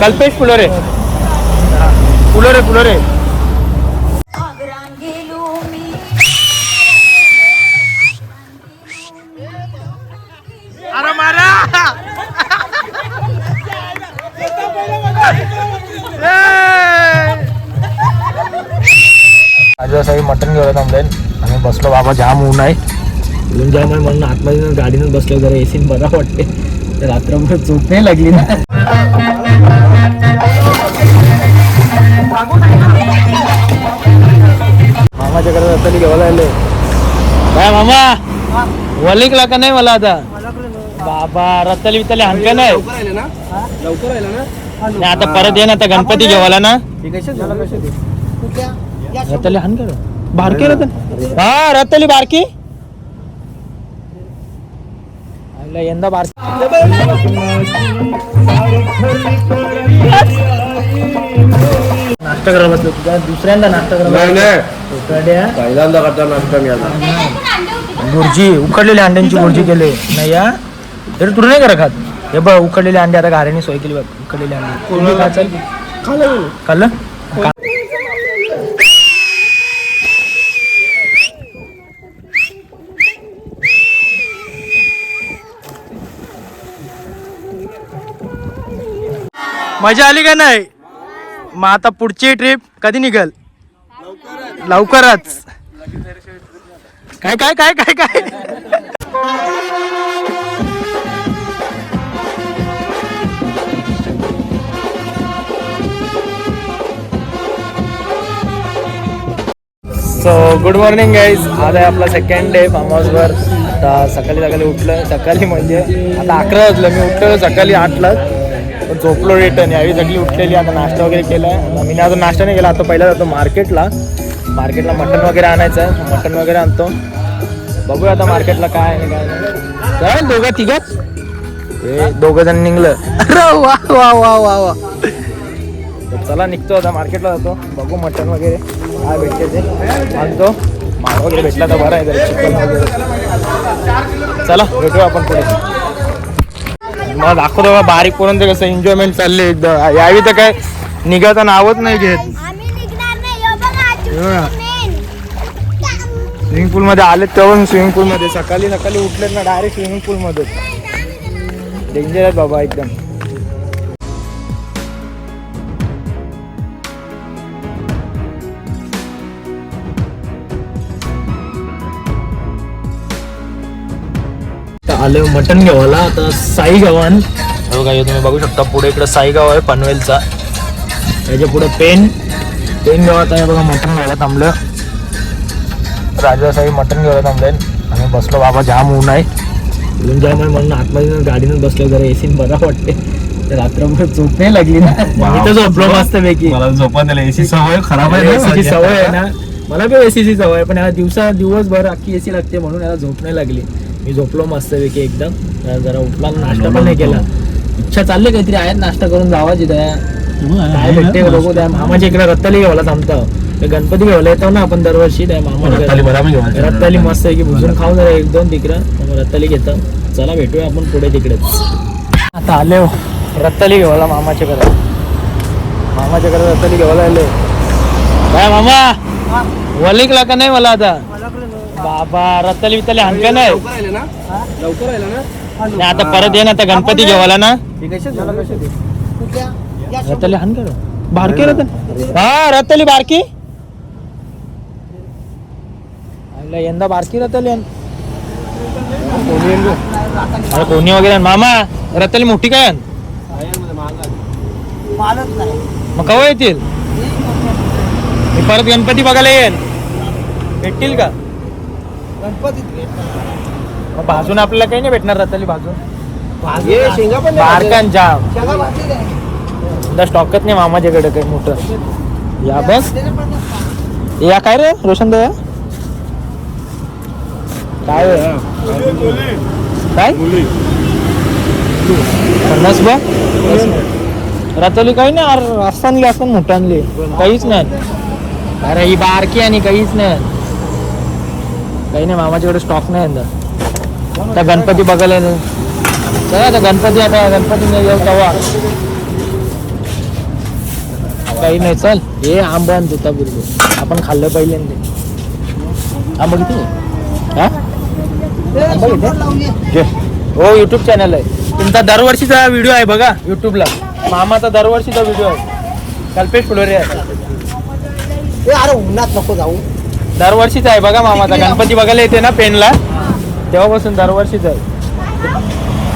कल्पेश फुलोरे. फुलोरे फुलोरे. आग्रांगेलो मी अरे मारा मटण घेऊन थांबलेन आम्ही बसलो बाबा जाम ऊन आहे. ऊन जाम आहे म्हणून आतमध्ये गाडीनं बसलो जरा एसीन बरा वाटते रात्रभर झोप नाही लागली ना. मामाच्या घरात रत्ताली घेवायला आले काय मामा? वलिकला का नाही मला आता? बाबा रत्ताली बित्ताली हाणका नाही. नाही, आता परत ये ना आता गणपती घेवाला ना. रत्ताली हाण का? बारकी रतन. हा रत्ताली बारकी आईला यंदा बारकी नाश्ता करायला बसलो तुझा दुसऱ्यांदा नाश्ता करायला पहिल्यांदा करता नाश्ता भुर्जी उकडलेल्या अंड्यांची भुर्जी केली. नाही या. तरी तुला नाही करा खात. हे बघ उकडलेले अंडे आता घाऱ्याने सोय केली बघ. उकडलेले अंडे. खाल्लं? मजा आली का नाही? मग आता पुढची ट्रिप कधी निघल? लवकरच. काय काय काय काय काय? सो गुड मॉर्निंग गाईज आज आहे आपला सेकंड डे फार्म हाऊसवर आता सकाळी सकाळी उठलं. सकाळी म्हणजे आता अकरा वाजलं. मी उठलो सकाळी आठला पण झोपलो रिटर्न यावेळी सगळी उठलेली आता नाश्ता वगैरे केला आहे मी अजून नाश्ता नाही केला आता पहिला जातो मार्केटला मार्केटला मटण वगैरे आणायचं आहे मटण वगैरे आणतो. बघूया आता मार्केटला काय आहे काय नाही. काय दोघं तिघच. हे दोघं जण निघलं. वा वा वा वा वा. चला निघतो आता मार्केटला जातो. बघू मटण वगैरे काय भेटते ते. आणतो. माल वगैरे भेटला तर बरं आहे जरा चिकन वगैरे. चला भेटूया आपण पुढे. मला दाखवतो का बारीक करून ते कसं एन्जॉयमेंट चालले एकदम. यावी तर काय निघायचं नावच नाही घेत. स्विमिंग पूल मध्ये आले तेव्हा स्विमिंग पूल मध्ये. सकाळी सकाळी उठले ना डायरेक्ट स्विमिंग पूल मध्ये डेंजर आहे बाबा एकदम. आले मटन घेवाला आता साई गव्हाण. हे बघा हे तुम्ही बघू शकता पुढे इकडे साई गाव आहे पनवेलचा. त्याच्या पुढे पेन. पेन गावात आहे बघा मटन घ्यायला थांबलं. राजा साहेब मटन घ्यायला थांबले. आम्ही बसलो बाबा जाम ऊन आहे. ऊन जाम आहे म्हणून आतमध्ये गाडीनं बसलो जरा एसीन बरा वाटते तर रात्रभर झोप नाही लागली ना. इथं झोपलो मस्त पैकी मला झोपा एसी सवय खराब आहे एसीची सवय आहे ना. मला बी एसीची सवय पण याला दिवसा दिवसभर अख्खी एसी लागते म्हणून याला झोप नाही लागली. मी झोपलो मस्त पैकी एकदम जरा- उठला नाश्ता पण नाही केला. इच्छा चालली काहीतरी आहेत नाश्ता करून जावाची त्या काय भेटते बघू त्या मामाच्या इकडे रत्ताली घेवायला थांबतो. ते गणपती घेवायला येतो ना आपण दरवर्षी त्या रत्ताली मामा घेवायची. रत्ताली मस्त आहे की भुजून खाऊ जरा एक दोन तिकडं रत्ताली घेतो. चला भेटूया आपण पुढे तिकडेच. आता आले. हो. रत्ताली घेवायला मामाच्या घरात मामाच्या घरात रत्ताली घेवायला आले. काय मामा? वलिकला का नाही मला आता? बाबा रत्ताली बित्ताली हाणका नाही. लवकर ना? नाही, आता परत ये ना आता गणपती घेवाला ना. रत्ताली हाण का? बारकी रतन हा रत्ताली बारकी. आईला यंदा बारकी रत्ताली आण. अरे कोणी वगैरे आण. मामा रत्ताली मोठी काय आण? मग केव्हा येतील? मी परत गणपती बघायला येईन. भेटतील का? मग भाजून आपल्याला काही नाही भेटणार रत्ताली भाजून? ये शेंगा पण बारकान जाम. यंदा स्टॉकच नाही मामाच्याकडे काही मोठं. या बस. या काय रे रोशन दया? काय रे? काय? पन्नास बा? रातली काही नाही अरे आणली असं मोठं आणली. काहीच नाही. अरे ही बारकी आणि काहीच नाही. काही नाही मामाच्याकडे स्टॉक नाही यंदा त्या गणपती बघायला नाही. चला आता गणपती आता गणपती येऊ तेव्हा काही नाही चल. हे आंबा आणि तुता बिरलो आपण खाल्लं पहिले आंबा किती हा? आंबा किती हो युट्यूब चॅनल आहे. तुमचा दरवर्षीचा व्हिडिओ आहे बघा युट्यूबला मामाचा दरवर्षीचा व्हिडिओ आहे. कल्पेश फुलोरे आहे. अरे उन्हात नको जाऊ. दरवर्षीचा आहे बघा मामाचा गणपती बघायला येते ना पेनला. तेव्हापासून दरवर्षीचा आहे.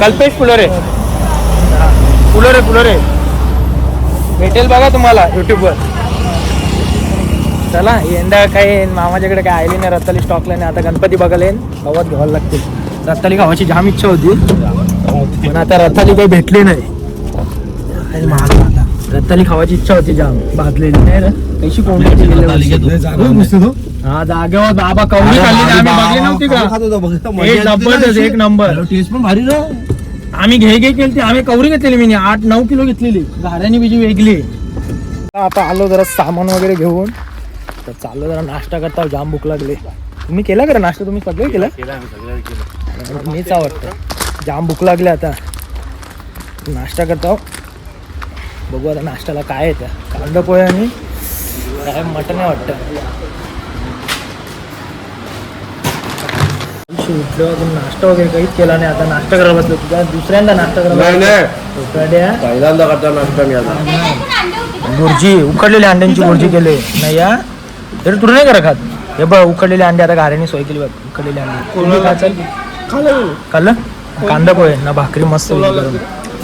कल्पेश फुलोरे. हा, फुलोरे फुलोरे. भेटेल बघा तुम्हाला युट्यूबवर चला यंदा काही मामाच्याकडे काय आली नाही रत्ताली स्टॉकला नाही. आता गणपती बघायला येईन. गवत घ्यावं लागतील. रत्ताली खावायची जाम इच्छा होती. पण आता रत्ताली काही भेटली नाही. महाग. रत्ताली खावायची इच्छा होती जाम. भाजलेली नाही रे. कशी कोंबडी हा जागेवर बाबा कवडी खाल्ली आम्ही बघली नव्हती का? एक जबरदस्त एक नंबर. टेस्ट पण भारी ना. आम्ही घे घे केली आम्ही कवरी घेतलेली मी आठ नऊ किलो घेतलेली. गाड्यानी बिजी वेगळी. आता आलो जरा सामान वगैरे घेऊन. तर चाललो जरा नाश्ता करता जाम भूक लागले. तुम्ही केला का रे नाश्ता? तुम्ही सगळं केला? मीच आवडतं जाम भूक लागले आता. नाश्ता करता बघू आता नाश्त्याला काय येतं कांदा पोहे आणि काय मटण आहे वाटतं. उठलो अजून नाश्ता वगैरे काहीच केला नाही. आता नाश्ता करायला बसलो तुझा. दुसऱ्यांदा नाश्ता करायला नाही नाही. बसलो. उकड्या पहिल्यांदा करता नाश्ता मी आता. बुर्जी उकडलेल्या अंड्यांची बुर्जी केली. नाही या. तरी तुला नाही करा खात? हे बघ उकडलेले अंडे आता गाऱ्याने सोय केली बघ उकडलेले अंडे. खाल्लं कांदा पोहे. ना भाकरी मस्त होती गरम.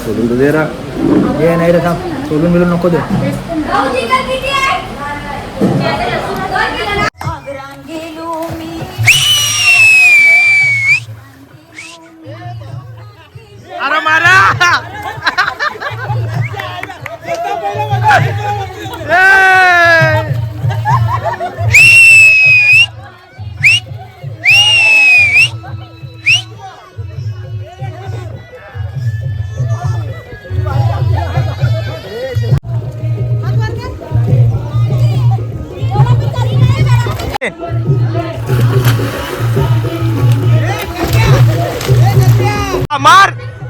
सोडून तर दे ना हे नाही रे थांब. सोलून बिलून नको दे. अरे मारा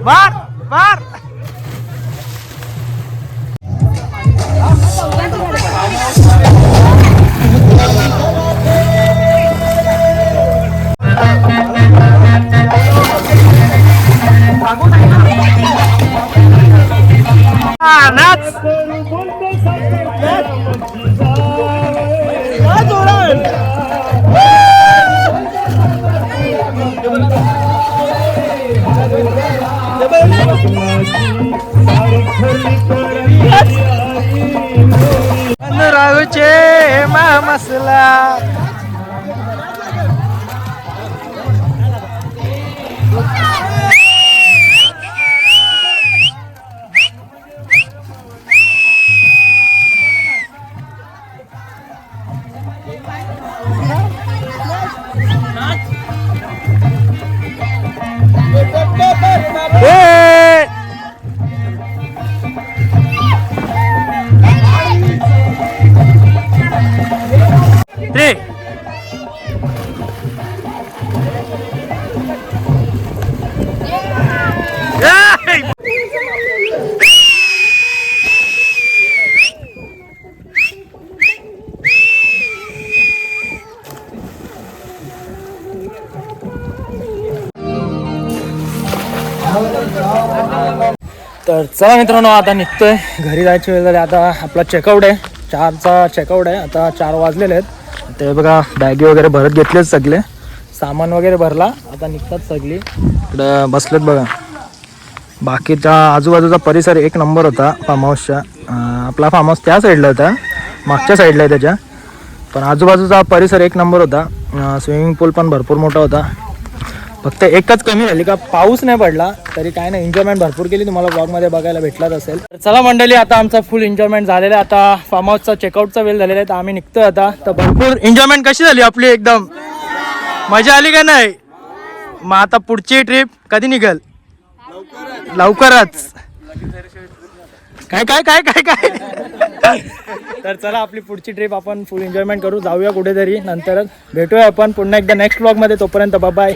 मार मार तर चला मित्रांनो आता निघतोय. घरी जायची वेळ झाली. आता आपला चेकआउट आहे. चारचा चेकआउट आहे. आता चार वाजलेले आहेत. ते बघा बॅगी वगैरे भरत घेतलेच सगळे. सामान वगैरे भरला. आता निघतात सगळी. इकडं बसलेत बघा. बाकीच्या आजूबाजूचा परिसर एक नंबर होता फार्म हाऊसच्या आपला फार्म हाऊस त्या साईडला होता. मागच्या साईडला आहे त्याच्या. पण आजूबाजूचा परिसर एक नंबर होता. स्विमिंग पूल पण भरपूर मोठा होता. फक्त एकच कमी झाली का पाऊस नाही पडला तरी काय नाही एन्जॉयमेंट भरपूर केली. तुम्हाला ब्लॉगमध्ये बघायला भेटलाच असेल. तर चला मंडळी आता आमचा फुल एन्जॉयमेंट झालेला आहे. आता फार्म हाऊसचा चेकआउटचा वेळ झालेला आहे. तर आम्ही निघतोय आता. तर भरपूर एन्जॉयमेंट कशी झाली आपली एकदम? मजा आली का नाही? मग आता पुढची ट्रिप कधी निघल? लवकरच. काय काय काय काय काय? तर चला आपली पुढची ट्रिप आपण फुल एन्जॉयमेंट करू. जाऊया कुठेतरी. नंतर भेटूया आपण. पुन्हा एकदा नेक्स्ट ब्लॉगमध्ये. तोपर्यंत बाय